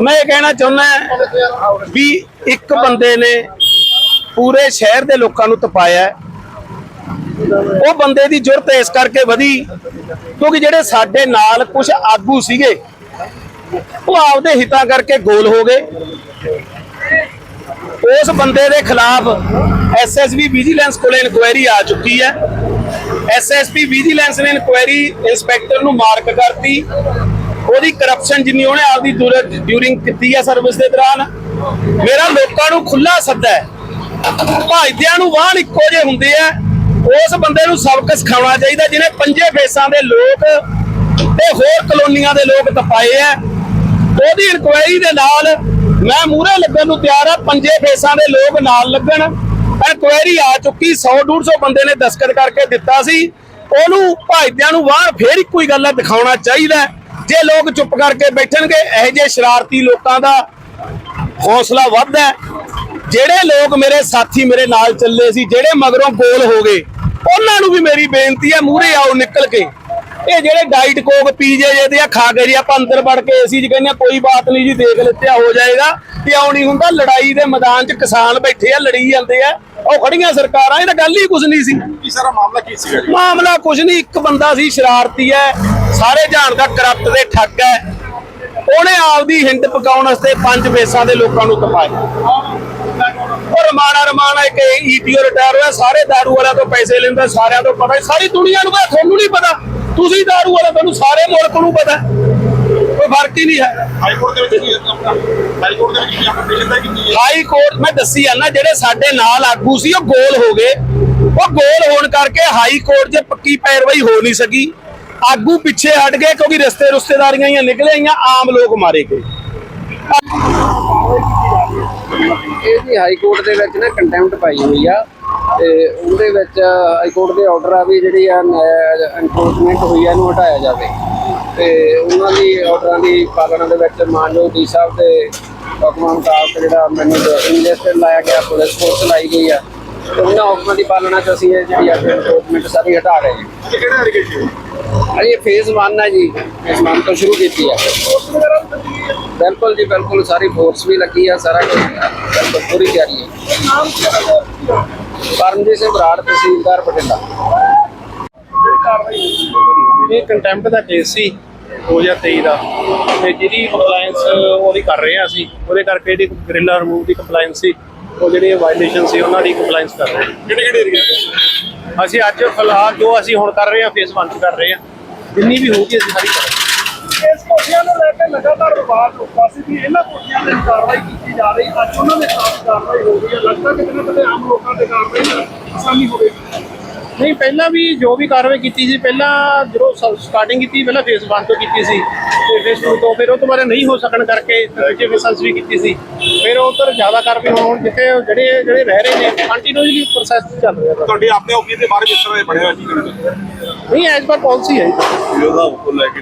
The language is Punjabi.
ਮੈਂ ਇਹ ਕਹਿਣਾ ਚਾਹੁੰਦਾ ਵੀ ਇੱਕ ਬੰਦੇ ਨੇ ਪੂਰੇ ਸ਼ਹਿਰ ਦੇ ਲੋਕਾਂ ਨੂੰ ਤਪਾਇਆ ਉਹ ਬੰਦੇ ਦੀ ਜੁਰਤ ਇਸ ਕਰਕੇ ਵਧੀ ਕਿਉਂਕਿ ਜਿਹੜੇ ਸਾਡੇ ਨਾਲ ਕੁਝ ਆਗੂ ਸੀਗੇ, ਉਹ ਆਪਦੇ ਹਿੱਤਾਂ ਕਰਕੇ ਗੋਲ ਹੋ ਗਏ। ਉਸ ਬੰਦੇ ਦੇ ਖਿਲਾਫ ਐਸਐਸਬੀ ਵਿਜੀਲੈਂਸ ਕੋਲੇ ਇਨਕੁਆਇਰੀ ਆ ਚੁੱਕੀ ਹੈ। ਐਸਐਸਪੀ ਵਿਜੀਲੈਂਸ ਨੇ ਇਨਕੁਆਇਰੀ ਇੰਸਪੈਕਟਰ ਨੂੰ ਮਾਰਕ ਕਰਤੀ। ਉਹਦੀ ਕਰਪਸ਼ਨ ਜਿੰਨੀ ਉਹਨੇ ਆਪਦੀ ਡਿਊਰਿੰਗ ਕੀਤੀ ਹੈ ਸਰਵਿਸ ਦੇ ਦੌਰਾਨ, ਮੇਰਾ ਲੋਕਾਂ ਨੂੰ ਖੁੱਲਾ ਸੱਦਾ ਹੈ। ਭਾਈਦਿਆਂ ਨੂੰ ਵਾਹਣ ਇੱਕੋ ਜਿਹੇ ਹੁੰਦੇ ਆ। ਉਸ ਬੰਦੇ ਨੂੰ ਸਬਕ ਸਿਖਾਉਣਾ ਚਾਹੀਦਾ, ਜਿਹਨੇ ਪੰਜੇ ਫੇਸਾਂ ਦੇ ਲੋਕ ਤੇ ਹੋਰ ਕਲੋਨੀਆਂ ਦੇ ਲੋਕ ਤਪਾਏ ਆ। ਉਹਦੀ ਇਨਕੁਆਇਰੀ ਦੇ ਨਾਲ ਮੈਂ ਮੂਹਰੇ ਲੱਗਣ ਨੂੰ ਤਿਆਰ ਆ, ਪੰਜੇ ਫੇਸਾਂ ਦੇ ਲੋਕ ਨਾਲ ਲੱਗਣ। ਇਨਕੁਆਇਰੀ ਆ ਚੁੱਕੀ 100 150 ਬੰਦੇ ਨੇ ਦਸਤਖਤ ਕਰਕੇ ਦਿੱਤਾ ਸੀ। ਉਹਨੂੰ ਭਾਈਦਿਆਂ ਨੂੰ ਵਾਹਣ ਫੇਰ ਇੱਕੋ ਹੀ ਗੱਲ ਹੈ ਦਿਖਾਉਣਾ ਚਾਹੀਦਾ। ਜੇ ਲੋਕ ਚੁੱਪ ਕਰਕੇ ਬੈਠਣਗੇ ਇਹੋ ਜਿਹੇ ਸ਼ਰਾਰਤੀ ਲੋਕਾਂ ਦਾ ਹੌਸਲਾ ਵੱਧਦਾ ਹੈ। ਜਿਹੜੇ ਲੋਕ ਮੇਰੇ ਸਾਥੀ ਮੇਰੇ ਨਾਲ ਚੱਲੇ ਸੀ ਜਿਹੜੇ ਮਗਰੋਂ ਗੋਲ ਹੋ ਗਏ ਉਹਨਾਂ ਨੂੰ ਵੀ ਮੇਰੀ ਬੇਨਤੀ ਹੈ ਮੂਹਰੇ ਆਓ ਨਿਕਲ ਕੇ। ਇਹ ਜਿਹੜੇ ਡਾਈਟ ਕੋਕ ਪੀਜੇ ਜੇ ਆ ਖਾ ਕੇ ਜੀ ਆਪਾਂ ਅੰਦਰ ਵੜ ਕੇ ਏਸੀ 'ਚ ਕਹਿੰਦੇ ਕੋਈ ਬਾਤ ਨਹੀਂ ਜੀ ਦੇਖ ਲਿੱਤਿਆ ਹੋ ਜਾਏਗਾ। ਕਿਉਂ ਨਹੀਂ ਹੁੰਦਾ ਲੜਾਈ ਦੇ ਮੈਦਾਨ 'ਚ ਕਿਸਾਨ ਬੈਠੇ ਆ ਲੜੀ ਜਾਂਦੇ ਆ ਉਹ ਖੜੀਆਂ ਸਰਕਾਰਾਂ ਇਹ ਤਾਂ ਗੱਲ ਹੀ ਕੁਝ ਨਹੀਂ ਸੀ। ਕੀ ਸਾਰਾ ਮਾਮਲਾ ਕੀ ਸੀਗਾ ਜੀ? ਮਾਮਲਾ ਕੁਝ ਨਹੀਂ ਇੱਕ ਬੰਦਾ ਸੀ ਸ਼ਰਾਰਤੀ ਹੈ ਸਾਰੇ ਜਾਣਦਾ ਕਰਪਟ ਦੇ ਠੱਗ ਹੈ ਉਹਨੇ ਆਪਦੀ ਹਿੰਡ ਪਕਾਉਣ ਵਾਸਤੇ ਪੰਜ ਫੇਸਾਂ ਦੇ ਲੋਕਾਂ ਨੂੰ ਤਪਾਇਆ ਉਹ ਰਮਾਣਾ ਰਮਾਣਾ ਇੱਕ ਈਟੀਓ ਰਿਟਾਇਰ ਹੋਇਆ ਸਾਰੇ दारू ਵਾਲਿਆਂ ਤੋਂ ਪੈਸੇ ਲੈਂਦਾ ਸਾਰਿਆਂ ਤੋਂ ਪਤਾ ਸਾਰੀ ਦੁਨੀਆ ਨੂੰ ਪਤਾ ਤੁਹਾਨੂੰ ਨਹੀਂ ਪਤਾ ਤੁਸੀਂ दारू ਵਾਲੇ ਤੁਹਾਨੂੰ ਸਾਰੇ ਮੁਲਕ ਨੂੰ ਪਤਾ ਕੋਈ ਫਰਕ ਹੀ ਨਹੀਂ ਹੈ ਹਾਈ ਕੋਰਟ ਦੇ ਵਿੱਚ ਕੀ ਆਪਣਾ ਹਾਈ ਕੋਰਟ ਦੇ ਵਿੱਚ ਕੀ ਆਪਰੇਸ਼ਨ ਦਾ ਕੀਤੀ ਹੈ ਹਾਈ ਕੋਰਟ ਮੈਂ ਦੱਸੀ ਜਾਂਦਾ ਜਿਹੜੇ ਸਾਡੇ ਨਾਲ ਆਗੂ ਸੀ ਉਹ ਗੋਲ ਹੋ ਗਏ ਉਹ ਗੋਲ ਹੋਣ ਕਰਕੇ ਹਾਈ ਕੋਰਟ 'ਚ ਪੱਕੀ ਪੈਰਵਾਈ ਹੋ ਨਹੀਂ ਸਕੀ ਆਗੂ ਪਿੱਛੇ ਹਟ ਗਏ ਕਿਉਂਕਿ ਰਿਸ਼ਤੇ ਰਿਸ਼ਤੇਦਾਰੀਆਂ ਹੀ ਨਿਕਲੇ ਆਈਆਂ, ਆਮ ਲੋਕ ਮਾਰੇ ਗਏ। ਇਹ ਜੀ ਹਾਈ ਕੋਰਟ ਦੇ ਵਿੱਚ ਨਾ ਕੰਟੈਂਪਟ ਪਾਈ ਹੋਈ ਆ ਤੇ ਉਹਦੇ ਵਿੱਚ ਹਾਈ ਕੋਰਟ ਦੇ ਆਰਡਰ ਆ ਵੀ ਜਿਹੜੀ ਆ ਐਨਫੋਰਸਮੈਂਟ ਹੋਈ ਆ, ਇਹਨੂੰ ਹਟਾਇਆ ਜਾਵੇ। ਤੇ ਉਹਨਾਂ ਦੀ ਆਰਡਰਾਂ ਦੀ ਪਾਲਣਾ ਦੇ ਵਿੱਚ ਮਾਨਯੋਗ ਡੀ ਸਾਹਿਬ ਦੇ ਹੁਕਮਾਂ ਮੁਤਾਬਕ ਜਿਹੜਾ ਮੈਨੂੰ ਇਨਵੈਸਟਰ ਲਾਇਆ ਗਿਆ, ਪੁਲਿਸ ਫੋਰਸ ਲਾਈ ਗਈ ਆ। ਉਹਨਾਂ ਹੁਕਮਾਂ ਦੀ ਪਾਲਣਾ ਚ ਅਸੀਂ ਇਹ ਜਿਹੜੀ ਆ ਐਨਫੋਰਸਮੈਂਟ ਸਾਰੀ ਹਟਾ ਰਹੇ ਹਾਂ। ਇਹ ਕਿਹੜਾ ਹਰੀਕੇ ਜੀ ਅਜੇ ਫੇਜ਼ 1 ਹੈ ਜੀ। ਫੇਜ਼ 1 ਤੋਂ ਸ਼ੁਰੂ ਕੀਤੀ ਹੈ ਬਿਲਕੁਲ ਜੀ ਬਿਲਕੁਲ ਸਾਰੀ ਫੋਰਸ ਵੀ ਲੱਗੀ ਆ ਸਾਰਾ ਕੁਝ ਬਿਲਕੁਲ ਪੂਰੀ ਤਿਆਰੀ ਹੈ। ਪਰਮਜੀਤ ਸਿੰਘ ਬਰਾੜ ਤਹਿਸੀਲਦਾਰ ਬਠਿੰਡਾ। ਇਹ ਕੰਟੈਂਪਟ ਦਾ ਕੇਸ ਸੀ 2023 ਦਾ। ਤੇ ਜਿਹਦੀ ਕੰਪਲਾਈਂਸ ਉਹਦੀ ਕਰ ਰਹੇ ਆ ਅਸੀਂ। ਉਹਦੇ ਕਰਕੇ ਜਿਹੜੀ ਗ੍ਰਿਲਾ ਰਿਮੂਵ ਦੀ ਕੰਪਲਾਈਂਸ ਸੀ। ਉਹ ਜਿਹੜੀ ਵਾਇਲੇਸ਼ਨ ਸੀ ਉਹਨਾਂ ਦੀ ਕੰਪਲਾਈਂਸ ਕਰ ਰਹੇ ਕਿਹੜੇ ਕਿਹੜੇ ਏਰੀਆ ਅਸੀਂ ਅੱਜ ਫਿਲਹਾਲ ਜੋ ਅਸੀਂ ਹੁਣ ਕਰ ਰਹੇ ਹਾਂ ਫੇਸ 1 ਚ ਕਰ ਰਹੇ ਹਾਂ। ਜਿੰਨੀ ਵੀ ਹੋਊਗੀ ਅਸੀਂ ਸਾਰੀ ਕਰਾਂਗੇ। ਇਸ ਕੋਠੀਆਂ ਨੂੰ ਲੈ ਕੇ ਲਗਾਤਾਰ ਵਿਵਾਦ ਹੁੰਦਾ ਸੀ ਵੀ ਇਹਨਾਂ ਕੋਠੀਆਂ ਤੇ ਕਾਰਵਾਈ ਕੀਤੀ ਜਾ ਰਹੀ ਅੱਜ ਉਹਨਾਂ ਦੇ ਖਿਲਾਫ ਕਾਰਵਾਈ ਹੋ ਰਹੀ ਹੈ। ਲੱਗਦਾ ਕਿ ਕਿਤੇ ਨਾ ਕਿਤੇ ਆਮ ਲੋਕਾਂ ਤੇ ਕਾਰਵਾਈ ਆਸਾਨੀ ਹੋਵੇਗੀ। ਨਹੀਂ ਪਹਿਲਾਂ ਵੀ ਜੋ ਵੀ ਕਾਰਵਾਈ ਕੀਤੀ ਸੀ ਪਹਿਲਾਂ ਜਦੋਂ ਸਟਾਰਟਿੰਗ ਕੀਤੀ ਪਹਿਲਾਂ ਫੇਸ 1 ਤੋਂ ਕੀਤੀ ਸੀ ਤੇ ਫੇਸ 2 ਤੋਂ ਫਿਰ ਉਹ ਤੋਂ ਬਾਅਦ ਨਹੀਂ ਹੋ ਸਕਣ ਕਰਕੇ ਦੂਜੇ ਫੇਸਾਂ 'ਚ ਵੀ ਕੀਤੀ ਸੀ ਫਿਰ ਉਧਰ ਜ਼ਿਆਦਾ ਕਾਰਵਾਈ ਹੋਣ ਜਿੱਥੇ ਜਿਹੜੇ ਜਿਹੜੇ ਰਹਿ ਰਹੇ ਨੇ ਕੰਟੀਨਿਊਸਲੀ ਪ੍ਰੋਸੈਸ ਚੱਲ ਰਿਹਾ। ਤੁਹਾਡੇ ਆਪਣੇ ਆਫਿਸ ਦੇ ਬਾਰੇ ਜਿਸ ਤਰ੍ਹਾਂ ਇਹ ਬਣਿਆ ਹੋਇਆ ਕੀ ਕਰੋਗੇ ਨਹੀਂ ਐਜ਼ ਪਰ ਪਾਲਿਸੀ ਹੈ ਜੀ। ਉਹਦਾ ਲੈ ਕੇ